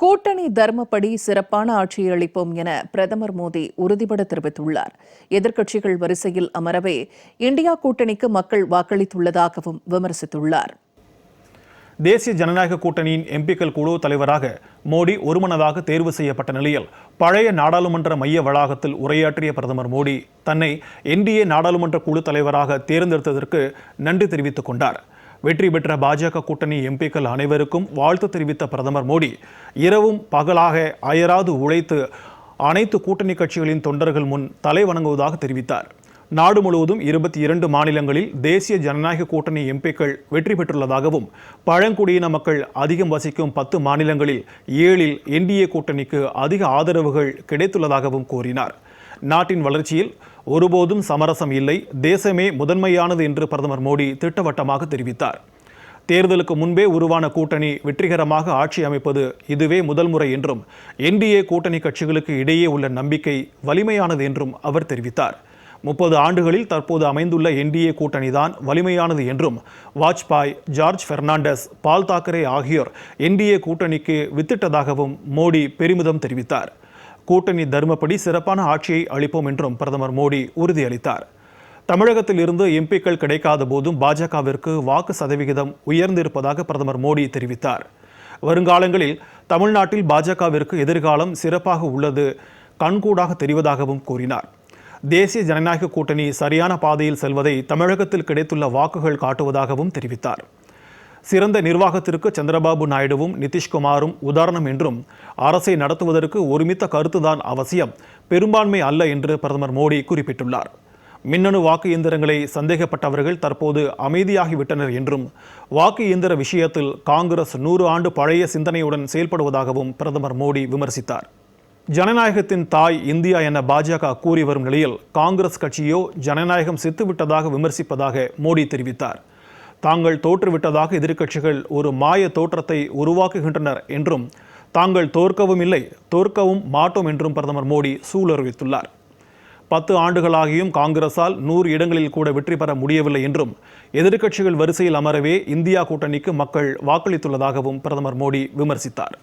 கூட்டணி தர்மப்படி சிறப்பான ஆட்சியை அளிப்போம் என பிரதமர் மோடி உறுதிபட தெரிவித்துள்ளார். எதிர்க்கட்சிகள் வரிசையில் அமரவே இந்தியா கூட்டணிக்கு மக்கள் வாக்களித்துள்ளதாகவும் விமர்சித்துள்ளார். தேசிய ஜனநாயக கூட்டணியின் எம்பிக்கள் குழு தலைவராக மோடி ஒருமனதாக தேர்வு செய்யப்பட்ட நிலையில் பழைய நாடாளுமன்ற மைய வளாகத்தில் உரையாற்றிய பிரதமர் மோடி தன்னை என்டிஏ நாடாளுமன்ற குழு தலைவராக தேர்ந்தெடுத்ததற்கு நன்றி தெரிவித்துக் கொண்டார். வெற்றி பெற்ற பாஜக கூட்டணி எம்பிக்கள் அனைவருக்கும் வாழ்த்து தெரிவித்த பிரதமர் மோடி. இரவும் பகலாக அயராது உழைத்து அனைத்து கூட்டணி கட்சிகளின் தொண்டர்கள் முன் தலை வணங்குவதாக தெரிவித்தார். நாடு முழுவதும் இருபத்தி இரண்டு மாநிலங்களில் தேசிய ஜனநாயக கூட்டணி எம்பிக்கள் வெற்றி பெற்றுள்ளதாகவும் பழங்குடியின மக்கள் அதிகம் வசிக்கும் பத்து மாநிலங்களில் ஏழில் என்டிஏ கூட்டணிக்கு அதிக ஆதரவுகள் கிடைத்துள்ளதாகவும் கூறினார். நாட்டின் வளர்ச்சியில் ஒருபோதும் சமரசம் இல்லை தேசமே முதன்மையானது என்று பிரதமர் மோடி திட்டவட்டமாக தெரிவித்தார். தேர்தலுக்கு முன்பே உருவான கூட்டணி வெற்றிகரமாக ஆட்சி அமைப்பது இதுவே முதல் முறை என்றும் என்டிஏ கூட்டணி கட்சிகளுக்கு இடையே உள்ள நம்பிக்கை வலிமையானது என்றும் அவர் தெரிவித்தார். முப்பது ஆண்டுகளில் தற்போது அமைந்துள்ள என்டிஏ கூட்டணிதான் வலிமையானது என்றும் வாஜ்பாய் ஜார்ஜ் பெர்னாண்டஸ் பால் தாக்கரே ஆகியோர் என்டிஏ கூட்டணிக்கு வித்திட்டதாகவும் மோடி பெருமிதம் தெரிவித்தார். கூட்டணி தர்மப்படி சிறப்பான ஆட்சியை அளிப்போம் என்றும் பிரதமர் மோடி உறுதியளித்தார். தமிழகத்தில் இருந்து எம்பிக்கள் கிடைக்காத போதும் பாஜகவிற்கு வாக்கு சதவிகிதம் உயர்ந்திருப்பதாக பிரதமர் மோடி தெரிவித்தார். வருங்காலங்களில் தமிழ்நாட்டில் பாஜகவிற்கு எதிர்காலம் சிறப்பாக உள்ளது கண்கூடாக தெரிவதாகவும் கூறினார். தேசிய ஜனநாயக கூட்டணி சரியான பாதையில் செல்வதை தமிழகத்தில் கிடைத்துள்ள வாக்குகள் காட்டுவதாகவும் தெரிவித்தார். சிறந்த நிர்வாகத்திற்கு சந்திரபாபு நாயுடுவும் நிதிஷ்குமாரும் உதாரணம் என்றும் அரசை நடத்துவதற்கு ஒருமித்த கருத்துதான் அவசியம் பெரும்பான்மை அல்ல என்று பிரதமர் மோடி குறிப்பிட்டுள்ளார். மின்னணு வாக்கு இயந்திரங்களை சந்தேகப்பட்டவர்கள் தற்போது அமைதியாகிவிட்டனர் என்றும் வாக்கு இயந்திர விஷயத்தில் காங்கிரஸ் நூறு ஆண்டு பழைய சிந்தனையுடன் செயல்படுவதாகவும் பிரதமர் மோடி விமர்சித்தார். ஜனநாயகத்தின் தாய் இந்தியா என பாஜக கூறி வரும் நிலையில் காங்கிரஸ் கட்சியோ ஜனநாயகம் செத்துவிட்டதாக விமர்சிப்பதாக மோடி தெரிவித்தார். தாங்கள் தோற்றுவிட்டதாக எதிர்க்கட்சிகள் ஒரு மாய தோற்றத்தை உருவாக்குகின்றனர் என்றும் தாங்கள் தோற்கவும் இல்லை தோற்கவும் மாட்டோம் என்றும் பிரதமர் மோடி சூளுரைத்துள்ளார் பத்து ஆண்டுகளாகியும் காங்கிரஸால் நூறு இடங்களில் கூட வெற்றி பெற முடியவில்லை என்றும் எதிர்க்கட்சிகள் வரிசையில் அமரவே இந்தியா கூட்டணிக்கு மக்கள் வாக்களித்துள்ளதாகவும் பிரதமர் மோடி விமர்சித்தார்.